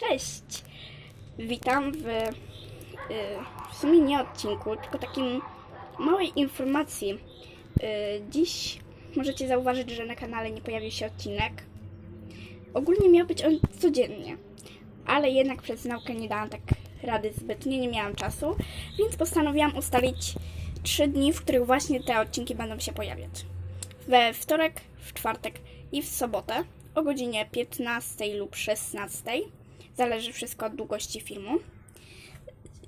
Cześć! Witam w, y, w sumie nie odcinku, tylko takim małej informacji. Y, dziś możecie zauważyć, że na kanale nie pojawił się odcinek. Ogólnie miał być on codziennie, ale jednak przez naukę nie dałam tak rady zbytnie, nie miałam czasu, więc postanowiłam ustalić trzy dni, w których właśnie te odcinki będą się pojawiać. We wtorek, w czwartek i w sobotę o godzinie 15 lub 16. Zależy wszystko od długości filmu.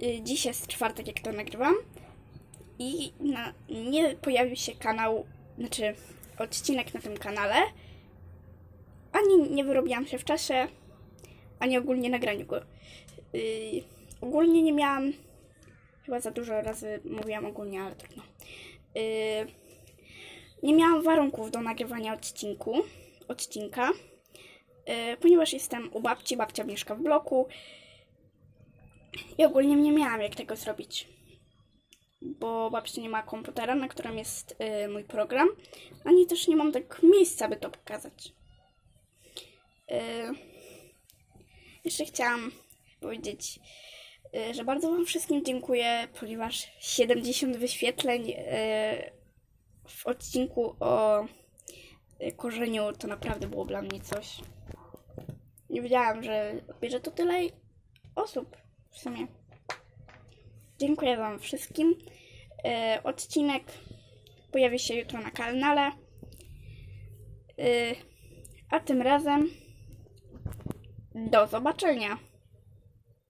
Y, Dziś jest czwartek, jak to nagrywam. I na, nie pojawił się kanał, znaczy odcinek na tym kanale. Ani nie wyrobiłam się w czasie, ani ogólnie nagraniu go. Yy, ogólnie nie miałam. Chyba za dużo razy mówiłam ogólnie, ale trudno. Yy, nie miałam warunków do nagrywania odcinku, odcinka, ponieważ jestem u babci, babcia mieszka w bloku i ogólnie nie miałam jak tego zrobić, bo babcia nie ma komputera, na którym jest yy, mój program, ani też nie mam tak miejsca, by to pokazać. Yy, jeszcze chciałam powiedzieć, że bardzo Wam wszystkim dziękuję, ponieważ 70 wyświetleń w odcinku o korzeniu to naprawdę było dla mnie coś. Nie wiedziałam, że odbierze to tyle osób w sumie. Dziękuję Wam wszystkim. Y, Odcinek pojawi się jutro na kanale. Y, A tym razem do zobaczenia.